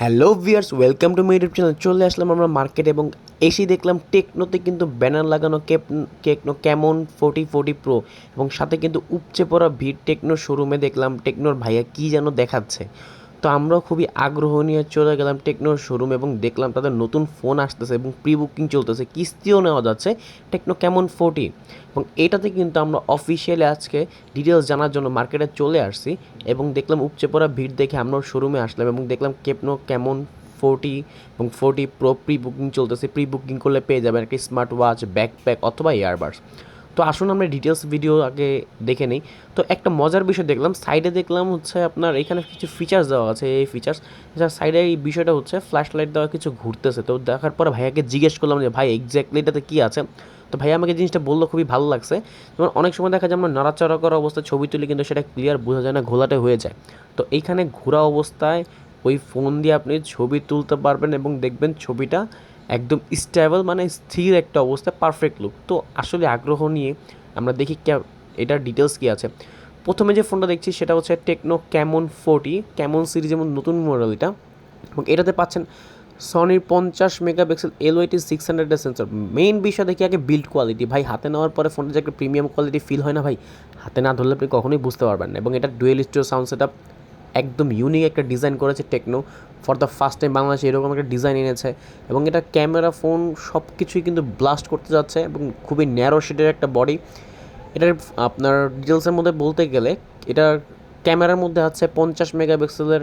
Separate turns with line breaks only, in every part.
Hello viewers welcome to my YouTube channel. চলে আসলাম আমরা মার্কেট এবং এসি দেখলাম টেকনোতে কিন্তু ব্যানার লাগানো Cape Tecno Camon forty forty pro এবং সাথে কিন্তু উপচে পড়া ভিড় টেকনো শোরুমে দেখলাম। টেকনোর ভাইয়া কী যেন দেখাচ্ছে। তো আমরাও খুবই আগ্রহ নিয়ে চলে গেলাম টেকনোর শোরুম এবং দেখলাম তাদের নতুন ফোন আসতেছে এবং প্রি বুকিং চলতেছে। কিস্তিও নেওয়া যাচ্ছে। টেকনো কেমন ফোর্টি? এবং এটাতে কিন্তু আমরা অফিসিয়ালি আজকে ডিটেলস জানার জন্য মার্কেটে চলে আসছি এবং দেখলাম উপচে পড়া ভিড় দেখে আমরাও শোরুমে আসলাম এবং দেখলাম কেপনো কেমন ফোর্টি এবং ফোর্টি প্রো প্রি বুকিং চলতেছে। প্রি বুকিং করলে পেয়ে যাবেন একটি স্মার্ট ওয়াচ ব্যাকপ্যাক অথবা ইয়ারবাডস তো আসুন আমরা ডিটেলস ভিডিও আগে দেখে নিই। তো একটা মজার বিষয় দেখলাম সাইডে দেখলাম হচ্ছে আপনার এখানে কিছু ফিচার্স দেওয়া আছে, এই ফিচার্স যার সাইডে এই বিষয়টা হচ্ছে ফ্ল্যাশ লাইট দেওয়া কিছু ঘুরতেছে। তো দেখার পরে ভাইয়াকে জিজ্ঞেস করলাম যে, ভাই এক্স্যাক্টলি এটাতে কী আছে? তো ভাই আমাকে জিনিসটা বলল, খুবই ভালো লাগছে। যেমন অনেক সময় দেখা যায় আমরা নড়াচড়া করা অবস্থায় ছবি তুলি, কিন্তু সেটা ক্লিয়ার বোঝা যায় না, ঘোলাটে হয়ে যায়। তো এইখানে ঘোরা অবস্থায় ওই ফোন দিয়ে আপনি ছবি তুলতে পারবেন এবং দেখবেন ছবিটা একদম স্টেবল মানে স্থির একটা অবস্থা পারফেক্ট লুক তো আসলে আগ্রহ নিয়ে আমরা দেখি এটার ডিটেলস কী আছে। প্রথমে যে ফোনটা দেখছি সেটা হচ্ছে Tecno Camon forty Camon series যেমন নতুন মডেল এটা। এবং এটাতে পাচ্ছেন সনির পঞ্চাশ মেগাপিক্সেল এলওয়াইটি সিক্স হান্ড্রেডের সেন্সর মেইন বিষয় দেখি আগে বিল্ড কোয়ালিটি ভাই, হাতে নেওয়ার পরে ফোনটা যে একটা প্রিমিয়াম কোয়ালিটি ফিল হয় না ভাই? হাতে না ধরলে আপনি কখনোই বুঝতে পারবেন না। এবং এটা ডুয়েল স্টোর সাউন্ড সেট একদম ইউনিক একটা ডিজাইন করেছে Tecno for the first time বাংলাদেশে এরকম একটা ডিজাইন এনেছে। এবং এটা ক্যামেরা ফোন সব কিছুই কিন্তু ব্লাস্ট করতে যাচ্ছে এবং খুবই ন্যারো শেডের একটা বডি এটার আপনার ডিটেলসের মধ্যে বলতে গেলে, এটার ক্যামেরার মধ্যে আছে পঞ্চাশ মেগাপিক্সেলের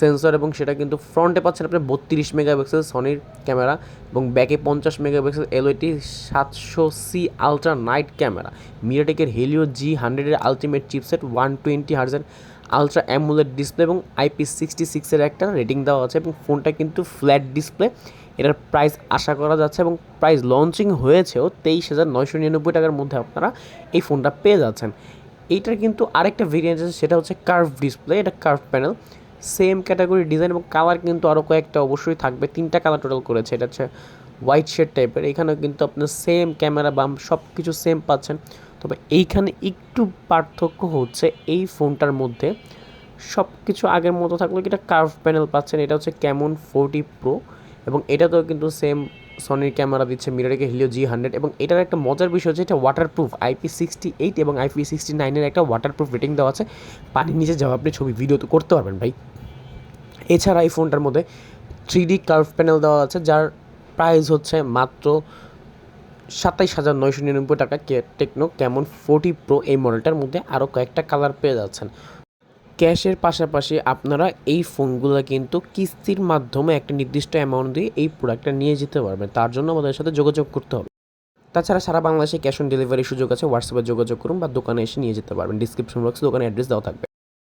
সেন্সর এবং সেটা কিন্তু ফ্রন্টে পাচ্ছেন আপনি বত্রিশ মেগাপিক্সেল সনির ক্যামেরা এবং ব্যাকে পঞ্চাশ মেগাপিক্সেল এলওইটি সাতশো সি আলট্রা নাইট ক্যামেরা মিরাটেকের হেলিও জি হান্ড্রেডের আলটিমেট চিপসেট ওয়ান টোয়েন্টি হার্জের আলট্রা অ্যামুলেট ডিসপ্লে এবং আইপি সিক্সটি সিক্সের একটা রেটিং দেওয়া আছে এবং ফোনটা কিন্তু ফ্ল্যাট ডিসপ্লে এটার প্রাইস আশা করা যাচ্ছে এবং প্রাইস লঞ্চিং হয়েছেও তেইশ হাজার নয়শো নিরানব্বই টাকার মধ্যে আপনারা এই ফোনটা পেয়ে যাচ্ছেন। এইটার কিন্তু আরেকটা ভেরিয়েন্ট আছে, সেটা হচ্ছে কার্ভ ডিসপ্লে এটা curve panel same category design এবং কালার কিন্তু আরও কয়েকটা অবশ্যই থাকবে, তিনটা কালার টোটাল করেছে। এটা হচ্ছে হোয়াইট শেড টাইপের এখানেও কিন্তু আপনার সেম ক্যামেরা বাম সব কিছু সেম পাচ্ছেন। তবে এইখানে একটু পার্থক্য হচ্ছে এই ফোনটার মধ্যে। সব কিছু আগের মতো থাকলেও এটা কার্ভ প্যানেল পাচ্ছেন? এটা হচ্ছে ক্যামন ফোরটি প্রো এবং এটাতেও কিন্তু সেম সনির ক্যামেরা দিচ্ছে মিরারেকে হিলিও জি হান্ড্রেড এবং এটার একটা মজার বিষয় হচ্ছে এটা ওয়াটারপ্রুফ আইপি সিক্সটি এইট এবং আইপি সিক্সটি নাইনের একটা ওয়াটারপ্রুফ রেটিং দেওয়া আছে। পানির নিচে যাওয়া আপনি ছবি ভিডিও তো করতে পারবেন ভাই। এছাড়া এই ফোনটার মধ্যে থ্রি ডি কার্ভ প্যানেল দেওয়া আছে, যার প্রাইস হচ্ছে মাত্র সাতাইশ হাজার নয়শো নিরানব্বই টাকা টেকনো কেমন ফোর্টি প্রো এই মডেলটার মধ্যে আরও কয়েকটা কালার পেয়ে যাচ্ছেন। ক্যাশের পাশাপাশি আপনারা এই ফোনগুলো কিন্তু কিস্তির মাধ্যমে একটা নির্দিষ্ট অ্যামাউন্ট দিয়ে এই প্রোডাক্টটা নিয়ে যেতে পারবেন। তার জন্য আমাদের সাথে যোগাযোগ করতে হবে। তাছাড়া সারা বাংলাদেশে ক্যাশ অন ডেলিভারি সুযোগ আছে। হোয়াটসঅ্যাপে যোগাযোগ করুন বা দোকানে এসে নিয়ে যেতে পারবেন। ডিসক্রিপশন বক্সে দোকানের অ্যাড্রেস দেওয়া থাকবে।